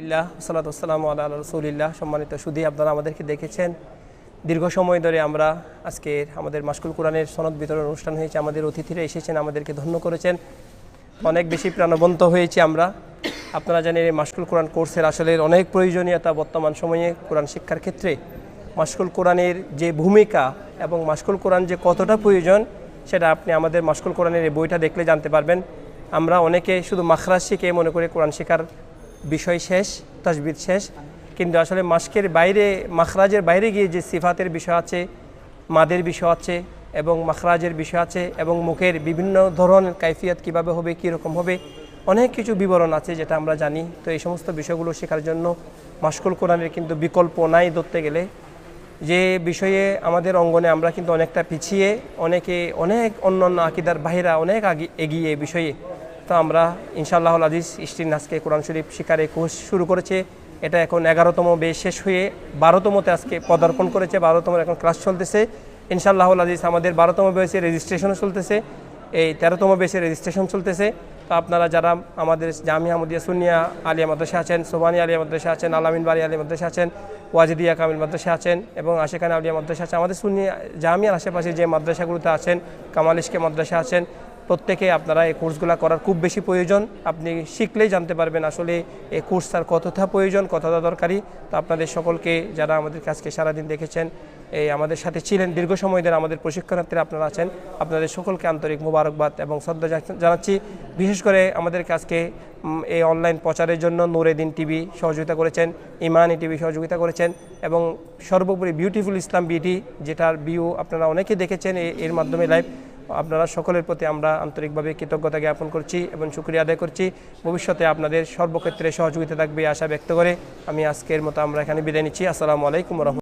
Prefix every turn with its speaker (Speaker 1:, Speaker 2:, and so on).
Speaker 1: ইল্লাহ আল্লাহ রসুলিল্লাহ। সম্মানিত সুদী আপনারা আমাদেরকে দেখেছেন। দীর্ঘ সময় ধরে আমরা আজকের আমাদের মাসকুল কোরআনের সনদ বিতরণ অনুষ্ঠান হয়েছে। আমাদের অতিথিরা এসেছেন, আমাদেরকে ধন্য করেছেন। অনেক বেশি প্রাণবন্ত হয়েছি আমরা। আপনারা জানেন, এই মাসকুল কোরআন কোর্সের আসলে অনেক প্রয়োজনীয়তা বর্তমান সময়ে কোরআন শিক্ষার ক্ষেত্রে। মাসকুল কোরআনের যে ভূমিকা এবং মাসকুল কোরআন যে কতটা প্রয়োজন, সেটা আপনি আমাদের মাসকুল কোরআনের এই বইটা দেখলে জানতে পারবেন। আমরা অনেকে শুধু মাখরাজ শিখে মনে করে কোরআন শেখার বিষয় শেষ তাজবিদ শেষ। কিন্তু আসলে মাস্কের বাইরে, মাখরাজের বাইরে গিয়ে যে সিফাতের বিষয় আছে, মাদের বিষয় আছে, এবং মাখরাজের বিষয় আছে, এবং মুখের বিভিন্ন ধরনের কাইফিয়াত কীভাবে হবে, কীরকম হবে, অনেক কিছু বিবরণ আছে যেটা আমরা জানি। তো এই সমস্ত বিষয়গুলো শেখার জন্য মাসকুল কোরআনের কিন্তু বিকল্প নাই ধরতে গেলে। যে বিষয়ে আমাদের অঙ্গনে আমরা কিন্তু অনেকটা পিছিয়ে, অনেকে অনেক অন্য অন্য আকিদার বাহিরা অনেক আগে এগিয়ে বিষয়ে তো আমরা ইনশাআল্লাহ আজিজ ইস্টিন আজকে কোরআন শরীফ শিকারে কোর্স শুরু করেছে। এটা এখন এগারোতম বেশ শেষ হয়ে বারোতমতে আজকে পদার্পণ করেছে বারোতম এখন ক্লাস চলতেছে। ইনশাআল্লাহ আজিজ আমাদের বারোতম বেসে রেজিস্ট্রেশনও চলতেছে, এই তেরোতম বেসে রেজিস্ট্রেশন চলতেছে। তো আপনারা যারা আমাদের জামিয়া মদিয়া সুনিয়া আলিয়া মাদ্রাসা আছেন, সোবানি আলিয়া মাদ্রাসা আছেন, আলামিন বাড়ি আলিয়া মাদ্রাসা আছেন, ওয়াজিদিয়া কামিল মাদ্রাসা আছেন এবং আশেখানে আলিয়া মাদ্রাসা আছে আমাদের সুনিয়া জামিয়ার আশেপাশে যে মাদ্রাসাগুলোতে আছেন, কামাল ইস্কে মাদ্রাসা আছেন প্রত্যেকে আপনারা এই কোর্সগুলো করার খুব বেশি প্রয়োজন। আপনি শিখলেই জানতে পারবেন আসলে এই কোর্স তার কতটা প্রয়োজন, কতটা দরকারি। তো আপনাদের সকলকে যারা আমাদের কাজকে সারাদিন দেখেছেন, এই আমাদের সাথে ছিলেন, দীর্ঘ সময় ধরে আমাদের প্রশিক্ষণার্থীরা আপনারা আছেন, আপনাদের সকলকে আন্তরিক মোবারকবাদ এবং শ্রদ্ধা জানাচ্ছি। বিশেষ করে আমাদের কাজকে এই অনলাইন প্রচারের জন্য নুরেদিন টিভি সহযোগিতা করেছেন, ইমানি টিভি সহযোগিতা করেছেন এবং সর্বোপরি বিউটিফুল ইসলাম বিটি যেটার ভিউ আপনারা অনেকেই দেখেছেন এর মাধ্যমে লাইভ আপনারা সকলের প্রতি আমরা আন্তরিকভাবে কৃতজ্ঞতা জ্ঞাপন করছি এবং সুক্রিয়া আদায় করছি। ভবিষ্যতে আপনাদের সর্বক্ষেত্রে সহযোগিতা থাকবে আশা ব্যক্ত করে আমি আজকের মতো আমরা এখানে বিদায় নিচ্ছি। আসসালামু আলাইকুম রহমতুল্লাহ।